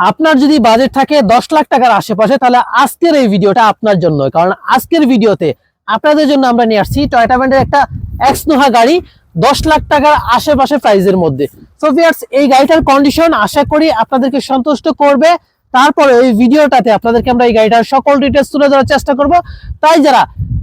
আপনার যদি বাজেট থাকে দশ লাখ টাকার আশেপাশে, তাহলে আজকের এই ভিডিওটা আপনার জন্য। কারণ আজকের ভিডিওতে আপনাদের জন্য আমরা নিয়ে আসছি টয়টা ব্র্যান্ডের একটা এক্স নোহা গাড়ি দশ লাখ টাকার আশেপাশে প্রাইজের মধ্যে। সো ভিয়ার্স এই গাড়িটার কন্ডিশন আশা করি আপনাদেরকে সন্তুষ্ট করবে। তারপরে এই ভিডিওটাতে আপনাদেরকে আমরা এই গাড়িটার সকল ডিটেলস তুলে ধরার চেষ্টা করব। তাই যারা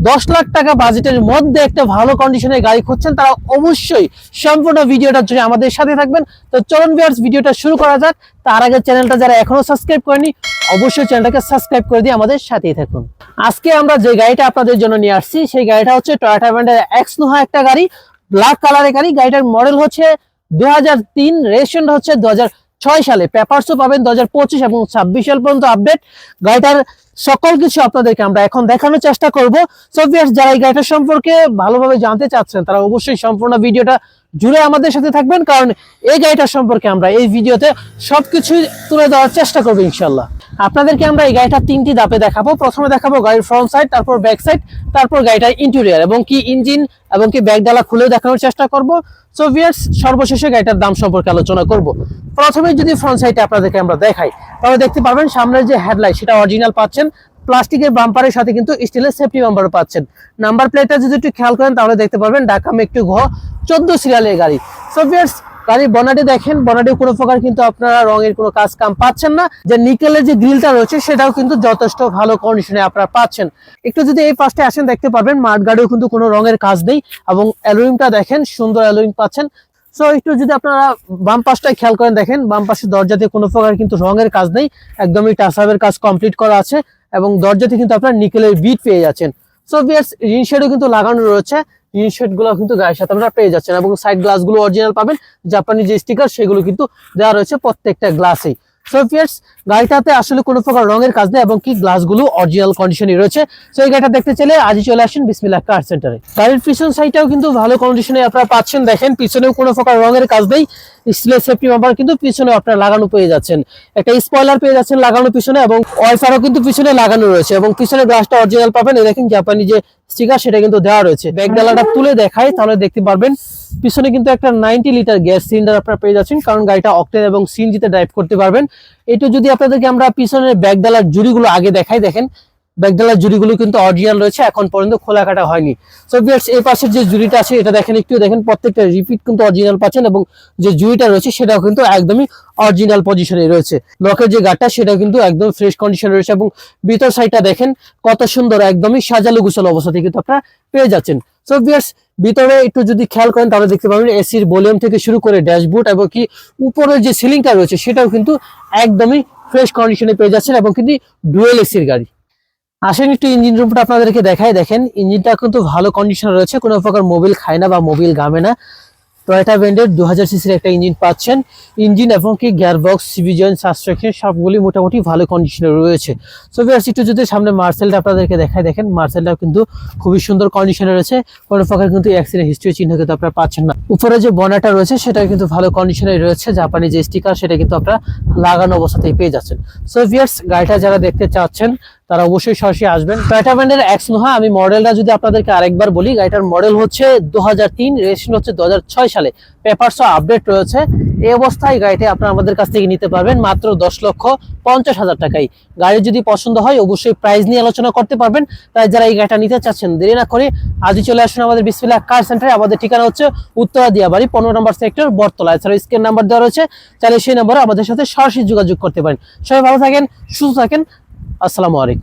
দশ লাখ টাকা বাজেটের মধ্যে একটা ভালো কন্ডিশনের গাড়ি খুঁজছেন, তারা অবশ্যই সম্পূর্ণ ভিডিওটার জন্য আমাদের সাথে থাকবেন। তো চলুন ভিউয়ার্স ভিডিওটা শুরু করা যাক। তার আগে চ্যানেলটা যারা এখনও সাবস্ক্রাইব করেনি, অবশ্যই চ্যানেলটাকে সাবস্ক্রাইব করে দিয়ে আমাদের সাথেই থাকুন। আজকে আমরা যে গাড়িটা আপনাদের জন্য নিয়ে আসছি, সেই গাড়িটা হচ্ছে টয়োটা ব্র্যান্ডের এক্স নোহা একটা গাড়ি ব্ল্যাক কালারের গাড়ি। গাড়িটার মডেল হচ্ছে দু হাজার তিন রেজিস্ট্রেশন হচ্ছে দু হাজার ছয় সালে পেপারসও পাবেন দু হাজার পঁচিশ এবং ছাব্বিশ সাল পর্যন্ত আপডেট। গাড়িটার সকল কিছু আপনাদেরকে আমরা এখন দেখানোর চেষ্টা করব। সোভিয়াস যারা এই গাড়িটার সম্পর্কে ভালোভাবে জানতে চাচ্ছেন, তারা অবশ্যই সম্পূর্ণ ভিডিওটা জুড়ে আমাদের সাথে থাকবেন। কারণ এই গাড়িটার সম্পর্কে আমরা এই ভিডিওতে সবকিছু তুলে দেওয়ার চেষ্টা করব ইনশাল্লাহ আপনাদেরকে আমরা এই গাড়িটা তিনটি ধাপে দেখাবো। প্রথমে দেখাবো গাড়ির ফ্রন্ট সাইড তারপর ব্যাক সাইড তারপর গাড়িটার ইন্টেরিয়ার এবং কি ইঞ্জিন এবং কি ব্যাক ডালা খুলেও দেখানোর চেষ্টা করব। সো ভিউয়ার্স সর্বশেষে গাড়িটার দাম সম্পর্কে আলোচনা করব। প্রথমে যদি ফ্রন্ট সাইডে আপনাদেরকে আমরা দেখাই, তাহলে দেখতে পারবেন সামনের যে হেডলাইট সেটা অরিজিনাল পাচ্ছেন। প্লাস্টিকের বাম্পারের সাথে কিন্তু স্টিলের সেফটি বাম্পারও পাচ্ছেন। নাম্বার প্লেটটা যদি একটু খেয়াল করেন, তাহলে দেখতে পারবেন ঢাকা মেট্রো ঘ চোদ্দ সিরিয়ালের গাড়ি। সো ভিউয়ার্স গাড়ির বনাটে দেখেন বনাটে কোনো প্রকার কিন্তু আপনারা রঙের কোনো কাজ কাম পাচ্ছেন না। যে নিকেলের যে গ্রিলটা রয়েছে, সেটাও কিন্তু যথেষ্ট ভালো কন্ডিশনে আপনারা পাচ্ছেন। একটু যদি এই পাশে আসেন, দেখতে পারবেন মাঠ গাড়িও কিন্তু কোনো রঙের কাজ নেই এবং অ্যালুইংটা দেখেন, সুন্দর অ্যালুইং পাচ্ছেন। সো একটু যদি আপনারা বাম পাশটায় খেয়াল করেন, দেখেন বাম পাশের দরজাতে কোনো প্রকার কিন্তু রঙের কাজ নেই, একদমই টাসাবের কাজ কমপ্লিট করা আছে এবং দরজাতে কিন্তু আপনারা নিকেলের বিট পেয়ে যাচ্ছেন। সো বিয়ার্স রিনশেডও কিন্তু লাগানো রয়েছে। রিনশেডগুলো কিন্তু গায়ের সাথে আপনারা পেয়ে যাচ্ছেন। এবং সাইড গ্লাসগুলো অরিজিনাল পাবেন। জাপানি যে স্টিকার সেগুলো কিন্তু দেওয়া রয়েছে প্রত্যেকটা গ্লাসেই সো গাড়িটাতে আসলে কোনো প্রকার রঙের কাজ নেই এবং কি গ্লাসগুলো অরিজিনাল কন্ডিশনে রয়েছে। সো এই গাড়িটা দেখতে চাইলে আজই চলে আসেন বিসমিল্লাহ কার সেন্টারে গাড়ির পিছন সাইডটাও কিন্তু ভালো কন্ডিশনে আপনারা পাচ্ছেন। দেখেন, পিছনেও কোনো প্রকার রঙের কাজ নেই। স্টিলের সেফটি বাম্পার কিন্তু পিছনে আপনারা লাগানো পেয়ে যাচ্ছেন। একটা স্পয়লার পেয়ে যাচ্ছেন লাগানো পিছনে এবং ওয়াইফারও কিন্তু পিছনে লাগানো রয়েছে এবং পিছনে গ্লাসটা অরিজিনাল পাবেন। দেখেন জাপানি যে স্টিকার সেটা কিন্তু দেওয়া রয়েছে। ব্যাগ ডালাটা তুলে দেখাই তাহলে দেখতে পারবেন পিছনে কিন্তু একটা নাইনটি লিটার গ্যাস সিলিন্ডার আপনারা পেয়ে যাচ্ছেন, কারণ গাড়িটা অকটেন এবং সিএনজিতে ড্রাইভ করতে পারবেন। এটা যদি আপনাদেরকে আমরা পিছনের ব্যাগ ডালার জুড়িগুলো আগে দেখাই, দেখেন, ব্যাগডালার জুড়িগুলো কিন্তু অরিজিনাল রয়েছে, এখন পর্যন্ত খোলা কাটা হয়নি। সো ভিউয়ার্স এই পাশের যে জুড়িটা আছে, এটা দেখেন একটু, দেখেন, প্রত্যেকটা রিপিট কিন্তু অরিজিনাল পাচ্ছেন এবং যে জুড়িটা রয়েছে, সেটাও কিন্তু একদমই অরিজিনাল পজিশনে রয়েছে। লকের যে গাটটা সেটাও কিন্তু একদম ফ্রেশ কন্ডিশনে রয়েছে এবং ভিতর সাইডটা দেখেন, কত সুন্দর, একদমই সাজালো গুছালো অবস্থা থেকে কিন্তু আপনারা পেয়ে যাচ্ছেন। সো ভিউয়ার্স ভিতরে একটু যদি খেয়াল করেন, তাহলে দেখতে পাবেন এসির ভলিউম থেকে শুরু করে ড্যাশবোর্ড এবং কি উপরের যে সিলিংটা রয়েছে, সেটাও কিন্তু একদমই ফ্রেশ কন্ডিশনে পেয়ে যাচ্ছেন এবং কিন্তু ডুয়েল এসির গাড়ি। আসেন একটু ইঞ্জিন রুমটা আপনাদেরকে দেখায় দেখেন ইঞ্জিনটা কিন্তু ভালো কন্ডিশনে রয়েছে, কোনো প্রকার মোবিল খায় না বা মোবিল গামে না। টয়টা ব্র্যান্ডের দু হাজার সিসির একটা ইঞ্জিন পাচ্ছেন। ইঞ্জিন এবং কি গিয়ারবক্স সিবি জয়েন্ট সাবস্ট্রাকশন সবগুলি মোটামুটি ভালো কন্ডিশনে রয়েছে। সো ভিউয়ার্স একটু যদি সামনে মার্সেলটা আপনাদেরকে দেখায়, দেখেন মার্সেলটা কিন্তু খুবই সুন্দর কন্ডিশনে রয়েছে। কোনো প্রকার কিন্তু অ্যাক্সিডেন্ট হিস্ট্রি চিহ্ন কিন্তু আপনারা পাচ্ছেন না। উপরে যে বনাটা রয়েছে, সেটা কিন্তু ভালো কন্ডিশনে রয়েছে। জাপানি যে স্টিকার সেটা কিন্তু আপনারা লাগানো অবস্থাতেই পেয়ে যাচ্ছেন। সো ভিউয়ার্স গাড়িটা যারা দেখতে চাচ্ছেন তারা অবশ্যই সরাসরি আসবেন। টয়টা ব্র্যান্ডের এক্স নোহা আমি মডেলটা যদি আপনাদেরকে আরেকবার বলি, গাড়িটার মডেল হচ্ছে দু হাজার তিন, রেজিস্ট্রেশন হচ্ছে দু হাজার ছয় সালে। পেপারসও আপডেট রয়েছে। এই অবস্থায় গাড়িটি আপনারা আমাদের কাছ থেকে নিতে পারবেন মাত্র দশ লক্ষ পঞ্চাশ হাজার টাকাই গাড়ি যদি পছন্দ হয়, অবশ্যই প্রাইস নিয়ে আলোচনা করতে পারবেন। তাই যারা এই গাড়িটা নিতে চাচ্ছেন, দেরি না করে আজই চলে আসুন আমাদের বিসমিল্লাহ কার সেন্টারে আমাদের ঠিকানা হচ্ছে উত্তরা দিয়াবাড়ি, পনেরো নম্বর সেক্টর, বটতলা। এছাড়া স্ক্রিন নাম্বার দেওয়া রয়েছে। চাইলে সেই নম্বরে আমাদের সাথে সরাসরি যোগাযোগ করতে পারেন। সবাই ভালো থাকেন, সুস্থ থাকেন। আসসালামু আলাইকুম।